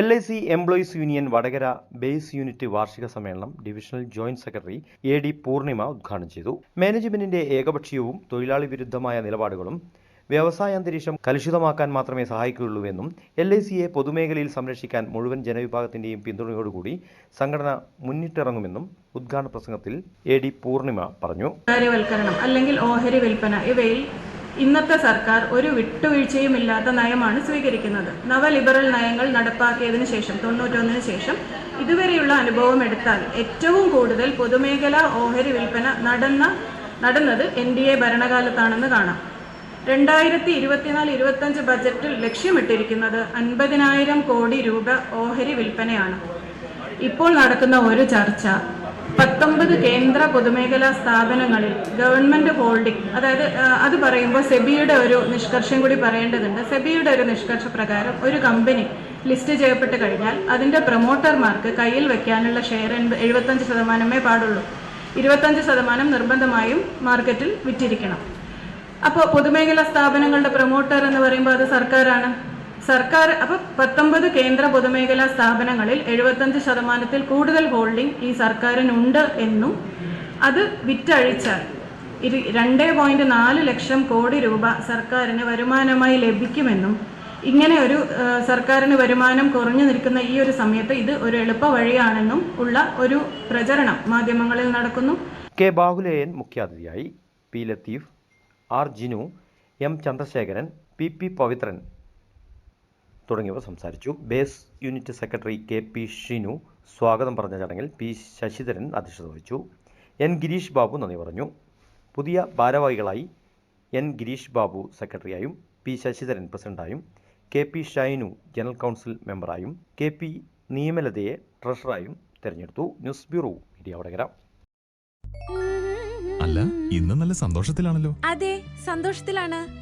L I C employees union Vadakara base unit വാർഷിക സമ്മേളനം divisional joint secretary A D Poornima ഉദ്ഘാടനം ചെയ്തു. മാനേജ്മെന്റിന്റെ ഏകപക്ഷീയവും തൊഴിലാളി വിരുദ്ധമായ നിലപാടുകളും വ്യവസായ അന്തരീക്ഷം കലുഷിതമാക്കാൻ മാത്രമേ സഹായിക്കുകയുള്ളൂവെന്നും എൽ ഐ സിയെ പൊതുമേഖലയിൽ സംരക്ഷിക്കാൻ മുഴുവൻ ജനവിഭാഗത്തിന്റെയും പിന്തുണയോടുകൂടി സംഘടന മുന്നിട്ടിറങ്ങുമെന്നും ഉദ്ഘാടന പ്രസംഗത്തിൽ എ ഡി പൂർണിമ പറഞ്ഞു. അല്ലെങ്കിൽ ഓഹരി വിൽപ്പന ഇവയിൽ ഇന്നത്തെ സർക്കാർ ഒരു വിട്ടുവീഴ്ചയുമില്ലാത്ത നയമാണ് സ്വീകരിക്കുന്നത്. നവലിബറൽ നയങ്ങൾ നടപ്പാക്കിയതിനു ശേഷം തൊണ്ണൂറ്റൊന്നിന് ശേഷം ഇതുവരെയുള്ള അനുഭവം എടുത്താൽ ഏറ്റവും കൂടുതൽ പൊതുമേഖലാ ഓഹരി വിൽപ്പന നടന്ന നടന്നത് എൻ ഡി എ ഭരണകാലത്താണെന്ന് കാണാം. രണ്ടായിരത്തി ഇരുപത്തിനാല് ഇരുപത്തഞ്ച് ബജറ്റിൽ ലക്ഷ്യമിട്ടിരിക്കുന്നത് അൻപതിനായിരം കോടി രൂപ ഓഹരി വിൽപ്പനയാണ്. ഇപ്പോൾ നടക്കുന്ന ഒരു ചർച്ച പത്തൊമ്പത് കേന്ദ്ര പൊതുമേഖലാ സ്ഥാപനങ്ങളിൽ ഗവൺമെന്റ് ഹോൾഡിംഗ് അതായത് അത് പറയുമ്പോൾ സെബിയുടെ ഒരു നിഷ്കർഷം കൂടി പറയേണ്ടതുണ്ട്. സെബിയുടെ ഒരു നിഷ്കർഷ പ്രകാരം ഒരു കമ്പനി ലിസ്റ്റ് ചെയ്യപ്പെട്ട് കഴിഞ്ഞാൽ അതിന്റെ പ്രൊമോട്ടർമാർക്ക് കയ്യിൽ വെക്കാനുള്ള ഷെയർ എഴുപത്തഞ്ച് ശതമാനമേ പാടുള്ളൂ. ഇരുപത്തഞ്ച് ശതമാനം നിർബന്ധമായും മാർക്കറ്റിൽ വിറ്റിരിക്കണം. അപ്പോൾ പൊതുമേഖലാ സ്ഥാപനങ്ങളുടെ പ്രൊമോട്ടർ എന്ന് പറയുമ്പോൾ അത് സർക്കാരാണ്? സർക്കാർ അപ്പൊ പത്തൊമ്പത് കേന്ദ്ര പൊതുമേഖലാ സ്ഥാപനങ്ങളിൽ എഴുപത്തഞ്ച് ശതമാനത്തിൽ കൂടുതൽ ഹോൾഡിംഗ് ഈ സർക്കാരിനുണ്ട് എന്നും അത് വിറ്റഴിച്ചാൽ ഇത് രണ്ടേ പോയിന്റ് നാല് ലക്ഷം കോടി രൂപ സർക്കാരിന് വരുമാനമായി ലഭിക്കുമെന്നും ഇങ്ങനെ ഒരു സർക്കാരിന് വരുമാനം കുറഞ്ഞു നിൽക്കുന്ന ഈ ഒരു സമയത്ത് ഇത് ഒരു എളുപ്പ വഴിയാണെന്നും ഉള്ള ഒരു പ്രചരണം മാധ്യമങ്ങളിൽ നടക്കുന്നു. കെ ബാഹുലേയൻ മുഖ്യാതിഥിയായി P Latheef R Jinu M Chandrasekharan P P Pavithran തുടങ്ങിയവർ സംസാരിച്ചു. Base unit secretary K P Shinu സ്വാഗതം പറഞ്ഞ ചടങ്ങിൽ പി ശശിധരൻ അധ്യക്ഷത വഹിച്ചു. എൻ ഗിരീഷ് ബാബു നന്ദി പറഞ്ഞു. പുതിയ ഭാരവാഹികളായി എൻ ഗിരീഷ് ബാബു സെക്രട്ടറിയായും P Sasidharan പ്രസിഡന്റായും K P Shainu general council മെമ്പറായും K P നിയമലതയെ ട്രഷറായും തിരഞ്ഞെടുത്തു. News bureau media Vadakara. അല്ല ഇന്ന് നല്ല സന്തോഷത്തിലാണല്ലോ. അതെ സന്തോഷത്തിലാണ്.